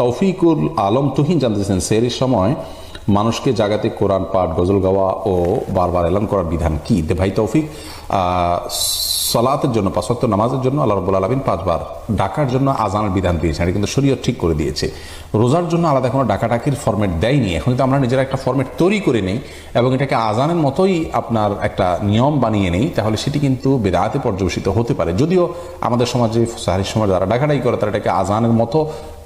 তৌফিকুল আলম তুহিন জানতেছেন সেরির সময় মানুষকে জাগাতে কোরআন, পাঠ, গজল গাওয়া ও বারবার এলান করার বিধান কি? দে ভাই তৌফিক সলাতের জন্য পাঁচক্ত নামাজের জন্য আল্লাহ রবুল আলমিন পাঁচবার ডাকার জন্য আজানের বিধান দিয়েছে এটা কিন্তু শরীয়ত ঠিক করে দিয়েছে। রোজার জন্য আলাদা কোনো ডাকাডাকির ফরম্যাট দেয়নি। এখন কিন্তু আমরা নিজেরা একটা ফরম্যাট তৈরি করে নিই এবং এটাকে আজানের মতোই আপনার একটা নিয়ম বানিয়ে নেই, তাহলে সেটি কিন্তু বেদাতে পর্যবেসিত হতে পারে। যদিও আমাদের সমাজে সাহারির সমাজ যারা ডাকাডাকি করে, তারা এটাকে আজানের মতো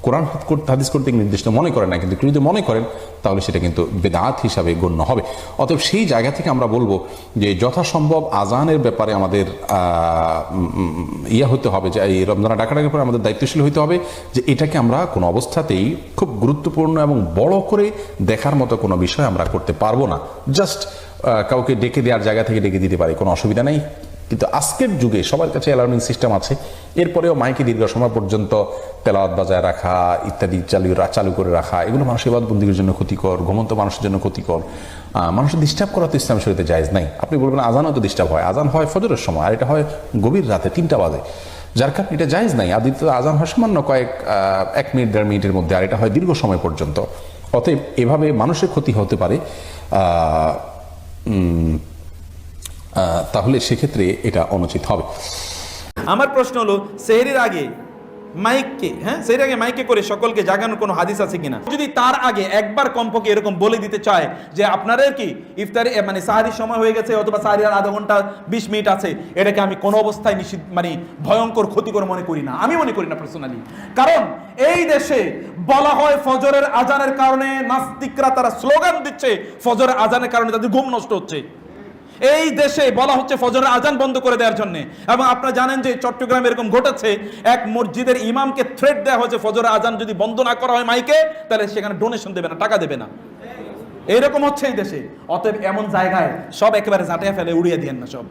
কোরআন হাদিস করতে নির্দিষ্ট মনে করে না, কিন্তু যদি মনে করেন, তাহলে সেটা কিন্তু বেদাত হিসাবে গণ্য হবে। অতএব সেই জায়গা থেকে আমরা বলব যে যথাসম্ভব আজানের ব্যাপারে আমাদের ইয়ে হতে হবে, যে এই রমজানা ডাকাডাকির পরে আমাদের দায়িত্বশীল হতে হবে, যে এটাকে আমরা কোনো অবস্থাতেই খুব গুরুত্বপূর্ণ এবং বড় করে দেখার মতো কোনো বিষয় আমরা করতে পারব না। জাস্ট কাউকে ডেকে দেওয়ার জায়গা থেকে ডেকে দিতে পারি, কোনো অসুবিধা নেই। কিন্তু আজকের যুগে সবার কাছে অ্যালার্মিং সিস্টেম আছে। এরপরেও মাইকে দীর্ঘ সময় পর্যন্ত তেলাওয়াত বাজায় রাখা, ইত্যাদি চালু চালু করে রাখা, এগুলো মানুষের বন্দীর জন্য ক্ষতিকর, ঘুমন্ত মানুষের জন্য ক্ষতিকর। মানুষের ডিস্টার্ব করা তো ইসলাম শরীরে জায়েজ নাই। আপনি বলবেন আজানও তো ডিস্টার্ব হয়। আজান হয় ফজরের সময়, আর এটা হয় গভীর রাতে তিনটা বাজে। যার কারণে এটা জায়েজ নাই। আদিত্য আজান হয় সামান্য কয়েক এক মিনিট, দেড় মিনিটের মধ্যে, আর এটা হয় দীর্ঘ সময় পর্যন্ত। অতএব এভাবে মানুষের ক্ষতি হতে পারে। তাহলে সেক্ষেত্রে এটা অনুচিত হবে। আমার প্রশ্ন হলো, সেহরির আগে মাইককে হ্যাঁ? সেহরির আগে মাইকে করে সকলকে জাগানোর কোনো হাদিস আছে কিনা? যদি তার আগে একবার কমপক্ষে এরকম বলে দিতে চায় যে আপনাদের কি ইফতারি মানে সাহারির সময় হয়ে গেছে অথবা সাহারি আর আধা ঘণ্টা বিশ মিনিট আছে, এটাকে আমি কোনো অবস্থায় নিষিদ্ধ মানে ভয়ঙ্কর, ক্ষতিকর মনে করি না। আমি মনে করি না পার্সোনালি কারণ এই দেশে বলা হয় ফজরের আজানের কারণে নাস্তিকরা তারা স্লোগান দিচ্ছে, ফজরের আজানের কারণে তাদের ঘুম নষ্ট হচ্ছে। এই দেশে বলা হচ্ছে ফজরের আজান বন্ধ করে দেওয়ার জন্য। এবং আপনারা জানেন যে চট্টগ্রামে এরকম ঘটেছে, এক মসজিদের ইমামকে থ্রেট দেওয়া হয়েছে, ফজরের আজান যদি বন্ধ না করা হয় মাইকে, তাহলে সেখানে ডোনেশন দেবে না, টাকা দেবে না। এইরকম হচ্ছে এই দেশে। অতএব এমন জায়গায় সব একেবারে ঝাঁটিয়ে ফেলে, উড়িয়ে দিয়েন না সব।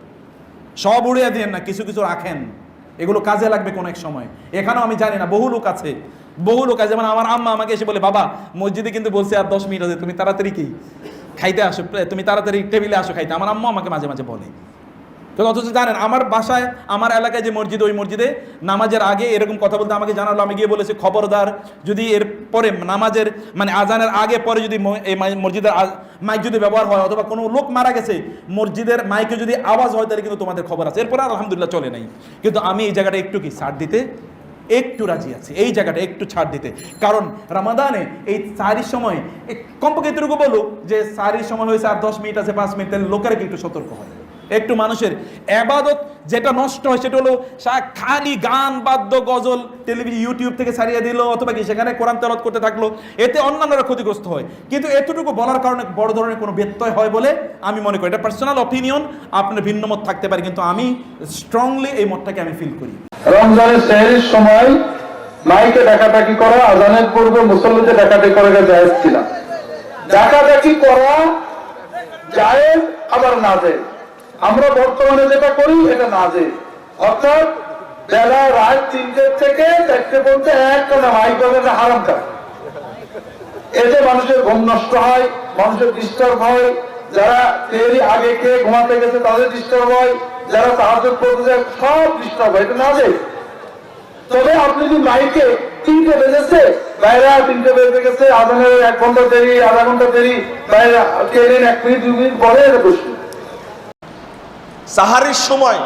সব উড়িয়ে দিয়েন না, কিছু কিছু রাখেন। এগুলো কাজে লাগবে কোন এক সময়। এখানেও আমি জানি না, বহু লোক আছে। বহু লোক আছে, যেমন আমার আম্মা আমাকে এসে বলে, বাবা, মসজিদে কিন্তু বলছে আর দশ মিনিট আছে, তুমি তাড়াতাড়ি কি? খাইতে আসো তুমি তাড়াতাড়ি টেবিলে আসো খাইতে। আমার আম্মা আমাকে মাঝে মাঝে বলে। তো অথচ জানেন, আমার বাসায়, আমার এলাকায় যে মসজিদ, ওই মসজিদে নামাজের আগে এরকম কথা বলতে আমাকে জানালো। আমি গিয়ে বলেছি, খবরদার, যদি এর পরে নামাজের মানে আজানের আগে পরে যদি এই মসজিদের মাইক যদি ব্যবহার হয়, অথবা কোনো লোক মারা গেছে, মসজিদের মাইকে যদি আওয়াজ হয়, তাহলে কিন্তু তোমাদের খবর আছে। এরপরে আলহামদুলিল্লাহ চলে নাই। কিন্তু আমি এই জায়গাটা একটু কি সার দিতে একটু রাজি আছি। এই জায়গাটা একটু ছাড় দিতে। কারণ রামাদানে এই সারির সময় কমপক্ষে এতটুকু বলুক যে সারির সময় হয়েছে আর দশ মিনিট আছে, পাঁচ মিনিট, তাহলে লোকেরা একটু সতর্ক হয়? একটু মানুষের এবাদত যেটা নষ্ট হয় সেটা হলো খালি গান, বাদ্য, গজল টেলিভিশন ইউটিউব থেকে ছাড়িয়ে দিল অথবা কি সেখানে কোরআন তেলাওয়াত করতে থাকল, এতে অন্যান্যরা ক্ষতিগ্রস্ত হয়। কিন্তু এতটুকু বলার কারণে বড় ধরনের কোনো ব্যত্যয় হয় বলে আমি মনে করি। এটা পার্সোনাল অপিনিয়ন আপনার ভিন্ন মত থাকতে পারে, কিন্তু আমি স্ট্রংলি এই মতটাকে আমি ফিল করি। রমজানের সেহরির সময় মাইকে ডাকাডাকি করা, আজানের পূর্বে মুসল্লিদের ডাকাডাকি করা জায়েজ ছিল ডাকাডাকি করা জায়েজ, আবার না আমরা বর্তমানে যেটা করি, এটা না যায় অর্থাৎ বেলা রাত তিনটে থেকে চারটে পর্যন্ত একটা না মাইক বাজানো হারাম কাজ। এতে মানুষের ঘুম নষ্ট হয়, মানুষের ডিস্টার্ব হয়, যারা তেরি আগে খেয়ে ঘুমাতে গেছে তাদের ডিস্টার্ব হয় যারা সাহায্য করতে যায় সব ডিস্টার্ব হয়, এটা না যায় তবে আপনি যদি মাইকে তিনটে বেজেছে বাইরে তিনটে বেজে গেছে আদানের এক ঘণ্টা দেরি, আধা ঘণ্টা দেরি বাইরে ট্রেনের এক মিনিট দু মিনিট পরে এটা বসবে। সাহারির সময়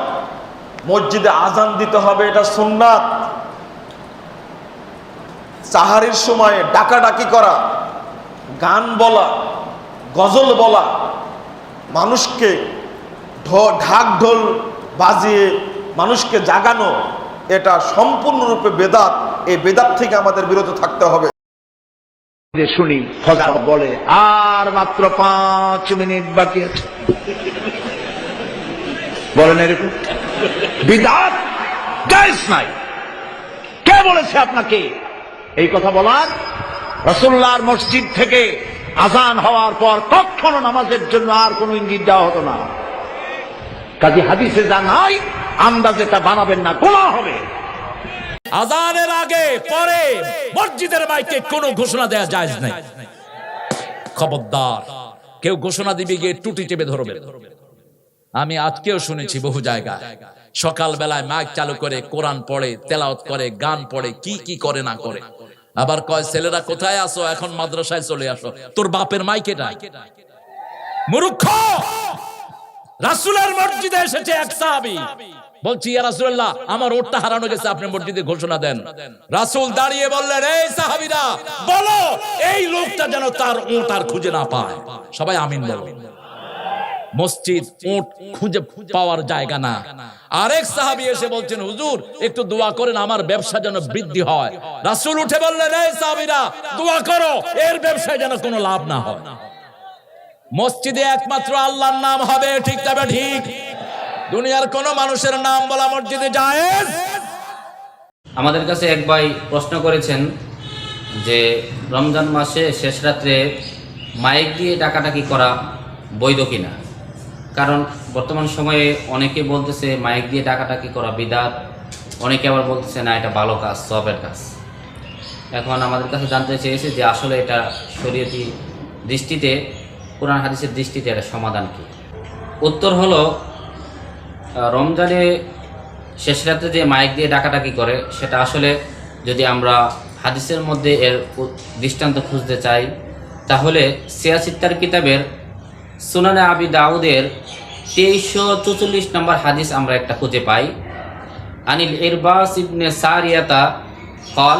মসজিদে আজান দিতে হবে, এটা সুন্নাত। সাহারির সময় ডাকাডাকি করা, গান বলা, গজল বলা, মানুষকে ঢাক ঢোল বাজিয়ে মানুষকে জাগানো, এটা সম্পূর্ণরূপে বেদাত। এই বেদাত থেকে আমাদের বিরত থাকতে হবে। শুনি বলে, আর মাত্র পাঁচ মিনিট বাকি আছে। বলেন এরকম। বিদাত নাই। কে বলেছে আপনাকে? এই কথা বলার? রসুল্লাহর মসজিদ থেকে আজান হওয়ার পর কখনো নামাজের জন্য আর কোনো ইঙ্গিত দেওয়া হতো না। কাজী হাদিসে যা নাই, আন্দাজে তা বানাবেন না গোলা হবে। আজানের আগে, পরে মসজিদের মাইকে কোনো ঘোষণা দেয়া যায় নাই। খবরদার, কেউ ঘোষণা দিবে গিয়ে টুটি চেপে ধরবে। আমি আজকেও শুনেছি বহু জায়গায় সকাল বেলায় মাইক চালু করে কোরআন পড়ে তেলাওত করে, গান পড়ে, কি কি করে না করে। আবার কয়, ছেলেরা কোথায় আসো এখন মাদ্রাসায় চলে আসো। তোর বাপের মাইকেটা মূর্খ! রাসূলের মসজিদে এসেছে এক সাহাবী। বলছি, ইয়া রাসূলুল্লাহ, আমার ওটটা হারানো গেছে, আপনি মসজিদে ঘোষণা দেন। রাসূল দাঁড়িয়ে বললেন, এই সাহাবীরা, বলো, এই লোকটা যেন তার ওট আর খুঁজে না পায়। সবাই আমিন বলো মসজিদ উট খুঁজে পাওয়ার জায়গা না। আরেক সাহাবী এসে বলছেন, হুজুর, একটু দোয়া করেন, আমার ব্যবসা যেন বৃদ্ধি হয়। রাসূল উঠে বললেন, এই সাহাবীরা, দোয়া করো, এর ব্যবসায় যেন কোনো লাভ না হয়। মসজিদে একমাত্র আল্লাহর নাম হবে, ঠিক তবে ঠিক? দুনিয়ার কোন মানুষের নাম বলা মসজিদে জায়েজ? আমাদের কাছে এক ভাই প্রশ্ন করেছেন যে, রমজান মাসে শেষ রাত্রে মাইক দিয়ে ডাকাডাকি করা বৈধ কিনা? কারণ বর্তমান সময়ে অনেকে বলতেছে, মাইক দিয়ে ডাকাডাকি করা বিদাত। অনেকে আবার বলতেছে, না, এটা ভালো কাজ, সবের কাজ। এখন আমাদের কাছে জানতে চেয়েছে যে, আসলে এটা শরীয়তি দৃষ্টিতে কোরআন হাদিসের দৃষ্টিতে এটা সমাধান কি? উত্তর হলো রমজানে শেষ রাতে যে মাইক দিয়ে ডাকাডাকি করে, সেটা আসলে যদি আমরা হাদিসের মধ্যে এর দৃষ্টান্ত খুঁজতে চাই, তাহলে সিয়াসিত্তার কিতাবের সুনানে আবি দাউদের তেইশশো চৌচল্লিশ নম্বর হাদিস আমরা একটা খুঁজে পাই। আনিল ইরবাস ইবনে সারিয়াতা কল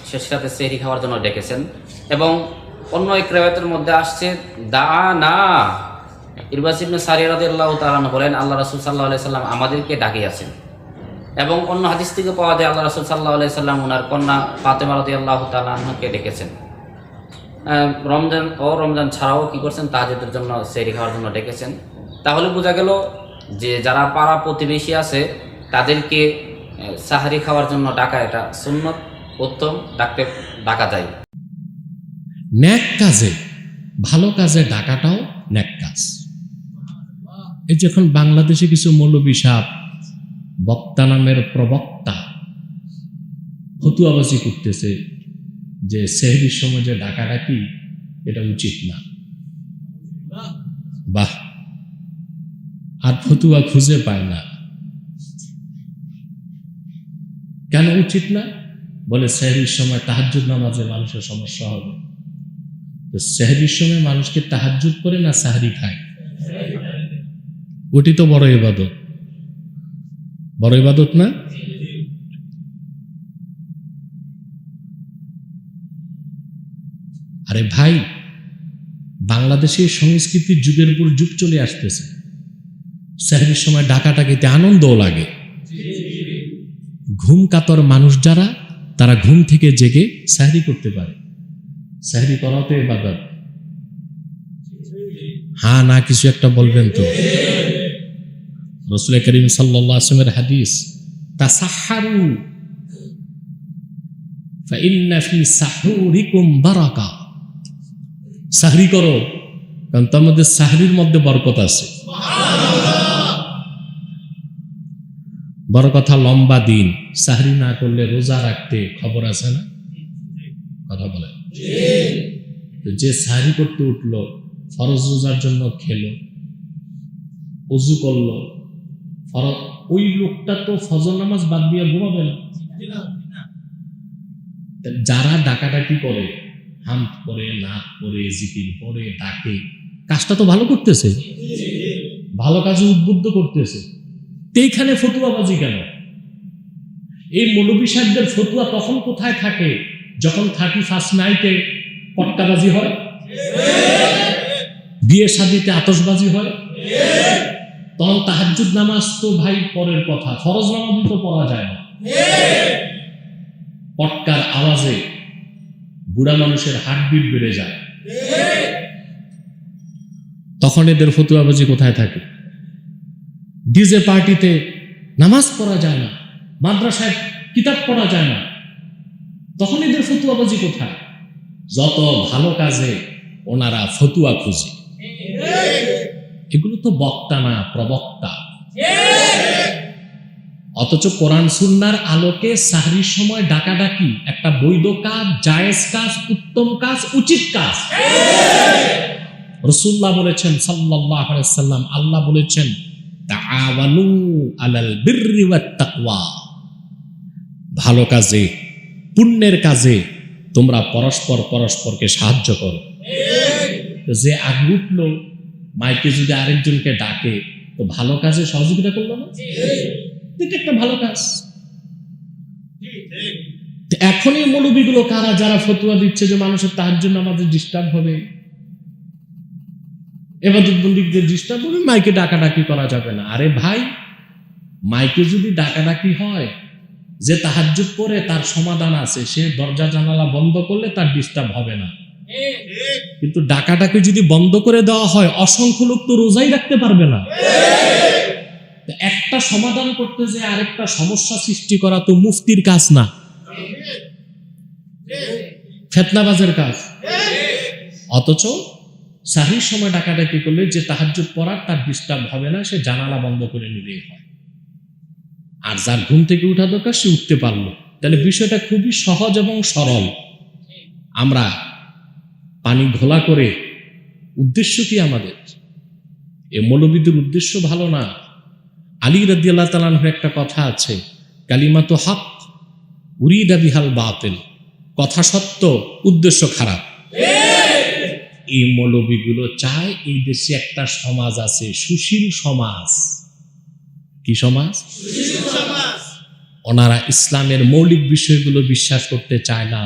শেষ রাতে সেহরি খাওয়ার জন্য ডেকেছেন। এবং অন্য এক রেওয়ায়তের মধ্যে আসছে দা না ইরবাজ ইবনে সারিয়া আল্লাহ তালান বলেন, আল্লাহ রসুল সাল্লাহ আলাইহি সাল্লাম আমাদেরকে ডাকিয়াছেন। এবং অন্য হাদিস থেকে পাওয়া যায়, আল্লাহ রসুল সাল্লাহ আলাইহি সাল্লাম ওনার কন্যা ফাতেমা রদি আল্লাহ তালাহকে ডেকেছেন। রমজান ও রমজান ছাড়াও কি করছেন? তাহাজেদের জন্য সেহরি খাওয়ার জন্য ডেকেছেন। তাহলে বোঝা গেল যে যারা পাড়া প্রতিবেশী আছে, তাদেরকে সাহারি খাওয়ার জন্য ডাকা এটা সুন্নত। উত্তম, ডাকতে ডাকা যায়। ন্যাক কাজে, ভালো কাজে ডাকাটাও ন্যাক কাজ। এই যে এখন বাংলাদেশে কিছু মৌলবী সাপ বক্তা নামের প্রবক্তা, ফতুয়াবাজি করতেছে যে সেহরির সময় যে ডাকা ডাকি এটা উচিত না। বাহ! আর ফতুয়া খুঁজে পায় না। কেন উচিত না? বলে সেহরির সময় তাহাজ্জুদ নামাজে মানুষের সমস্যা হবে। তো সেহরির সময় মানুষকে তাহাজ্জুদ করে না সাহারি খায়? ওটি তো বড় ইবাদত। বড় ইবাদত না? আরে ভাই বাংলাদেশে সংস্কৃতির যুগের উপর যুগ চলে আসতেছে। সেহরির সময় ডাকাটাকিতে আনন্দও লাগে। ঘুম কাতর মানুষ যারা তারা ঘুম থেকে জেগে স্যারি করতে পারে। স্যারি করাতে বাদাত হ্যাঁ না, কিছু একটা বলবেন তো। রসুল করিম সাল্লামের হাদিস তা সাহারু সাহরি করো, কারণ তার মধ্যে সাহরির মধ্যে বরকত আছে। বড় কথা, লম্বা দিন। সাহরি না করলে রোজা রাখতে খবর আছে না? কথা বলে। যে সাহরি করতে উঠল, ফরজ রোজার জন্য খেলো, অজু করল, ফরজ, ওই লোকটা তো ফজর নামাজ বাদ দিয়ে ঘুমাবে না। যারা ডাকাডাকি করে, হাম করে, নাক করে, জিকির করে, ডাকে, কাজটা তো ভালো করতেছে। ভালো কাজে উদ্বুদ্ধ করতেছে। এইখানে ফতুয়াবাজি কেন? এই মৌলবী সাহেবদের ফতুয়া তখন কোথায় থাকে? যখন থার্টি ফার্স্ট নাইটে পটকাবাজি হয়? বিয়ে শাদিতে আতসবাজি হয়? তখন তাহাজ্জুদ নামাজ তো ভাই পরের কথা, ফরজ নামাজই তো পড়া যায় না। পটকার আওয়াজে বুড়া মানুষের হার্টবিট বেড়ে যায়। তখন এদের ফতুয়াবাজি কোথায় থাকে? ডিজে পার্টিতে নামাজ পড়া যায় না মাদ্রাসায় কিতাব পড়া যায় না। তখন এদের ফতুয়াবাজি কোথায়? যত ভালো কাজে ওনারা ফতুয়া খুঁজে। এগুলো তো বক্তা না প্রবক্তা। অথচ কোরআন সুন্নার আলোকে সাহরির সময় ডাকাডাকি একটা বৈধ কাজ জায়েজ কাজ উত্তম কাজ উচিত কাজ। রসুল্লাহ বলেছেন সাল্লাম আল্লাহ বলেছেন তাআওয়ানু আলাল বিররি ওয়াত তাকওয়া। ভালো কাজে, পুণ্যের কাজে তোমরা পরস্পর পরস্পরকে সাহায্য করো। যে আগে মাইকে যদি আরেকজনকে ডাকে, তো ভালো কাজে সহযোগিতা করল না? এটা একটা ভালো কাজ। এখনই এখন মৌলবীগুলো কারা, যারা ফতুয়া দিচ্ছে যে মানুষের তাহার জন্য আমাদের ডিস্টার্ব হবে? এবাদত বন্দীদের ডিস্টার্ব হবে মাইকে ডাকাডাকি করা যাবে না। আরে ভাই, মাইকে যদি ডাকাডাকি হয়, যে তাহাজ্জুদ করে তার সমাধান আছে, সে দরজা জানালা বন্ধ করলে তার ডিস্টার্ব হবে না। কিন্তু ডাকাটাকে যদি বন্ধ করে দেওয়া হয়, অসংখ্য লোক তো রোজাই রাখতে পারবে না। একটা সমাধান করতে যে আরেকটা সমস্যা সৃষ্টি করা তো মুফতির কাজ না। ফেতনাবাজের কাজ। অথচ সাহির সময় ডাকাডাকি করলে যে তাহাজ্জুদ পড়ার তার ডিস্টার্ব হবে না, সে জানালা বন্ধ করে নিলেই হয়। আর যার ঘুম থেকে উঠা দরকার, সে উঠতে পারল। তাহলে বিষয়টা খুবই সহজ এবং সরল। আমরা পানি ঘোলা করে, উদ্দেশ্য কি আমাদের? এ মৌলবিদের উদ্দেশ্য ভালো না। আলী রাদি আল্লাহ তালানহ একটা কথা আছে কালিমা তো হাক উরিদা বিহাল বাতিল। কথা সত্য, উদ্দেশ্য খারাপ। এই মৌলবিগুলো চায় এই দেশে একটা সমাজ আছে, সুশীল সমাজ। কি সমাজ? ওনারা ইসলামের মৌলিক বিষয়গুলো বিশ্বাস করতে চায় না,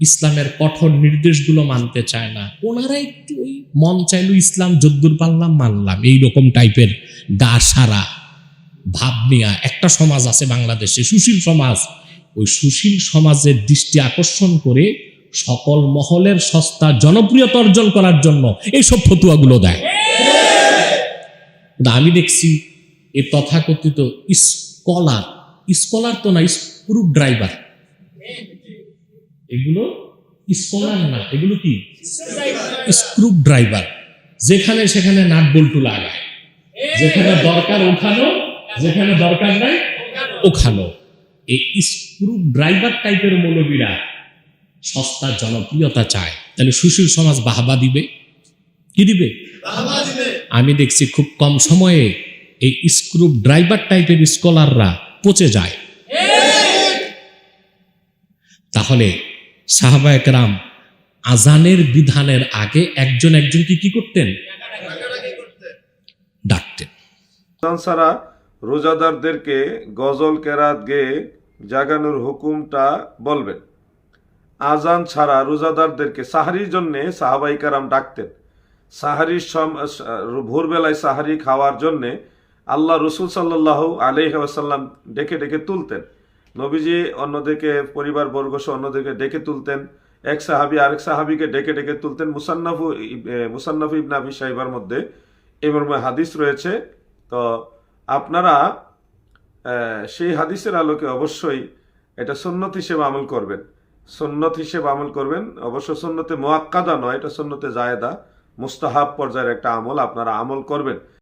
ইসলামের কঠোর নির্দেশগুলো মানতে চায় না। ওনারা একটু ওই মন চাইল ইসলাম যদ্দুর পারলাম মানলাম। এই রকম টাইপের গা সারা ভাব নিয়া একটা সমাজ আছে বাংলাদেশে, সুশীল সমাজ। ওই সুশীল সমাজের দৃষ্টি আকর্ষণ করে সকল মহলের সস্তা জনপ্রিয়তা অর্জন করার জন্য এইসব ফতুয়াগুলো দেয়। আমি দেখছি এ তথাকথিত স্কলার স্কলার তো না স্ক্রু ড্রাইভার এগুলো স্কলার না, এগুলো কি? স্ক্রু ড্রাইভার যেখানে সেখানে নাট বল্টু লাগায়। যেখানে দরকার ওখানো যেখানে দরকার নাই, ওখানো। এই স্ক্রু ড্রাইভার টাইপের মৌলবীরা সস্তা জনপ্রিয়তা চায়। তাহলে সুশীল সমাজ বাহবা দিবে? কি দিবে? আমি দেখছি খুব কম সময়ে এই স্ক্রু ড্রাইভার টাইপের স্কলাররা পচে যায়। তাহলে সাহাবা একরাম আজানের বিধানের আগে একজন একজনকে কি করতেন? ডাকতেন। ছাড়া রোজাদারদেরকে গজল কেরাত গেয়ে জাগানোর হুকুমটা বলবেন। আজান ছাড়া রোজাদারদেরকে সাহারির জন্যে সাহাবাই কারাম ডাকতেন। সাহারির ভোরবেলায় সাহারি খাওয়ার জন্যে আল্লাহ রসুল সাল্লাহ আলহাসাল্লাম ডেকে ডেকে তুলতেন। নবীজি অন্যদেরকে পরিবার বর্গ সহ অন্যদেরকে ডেকে তুলতেন। এক সাহাবি আরেক সাহাবিকে ডেকে ডেকে তুলতেন মুসান্নাফু মুসান্নাফ ইবনা আবি সাহিবার মধ্যে। এই মর্মে হাদিস রয়েছে। তো আপনারা সেই হাদিসের আলোকে অবশ্যই এটা সুন্নত হিসেবে আমল করবেন। সুন্নত হিসেবে আমল করবেন। অবশ্য সন্ন্যতে মোয়াক্কাদা নয়, এটা সন্ন্যতে জায়দা। মুস্তাহাব পর্যায়ের একটা আমল আপনারা আমল করবেন।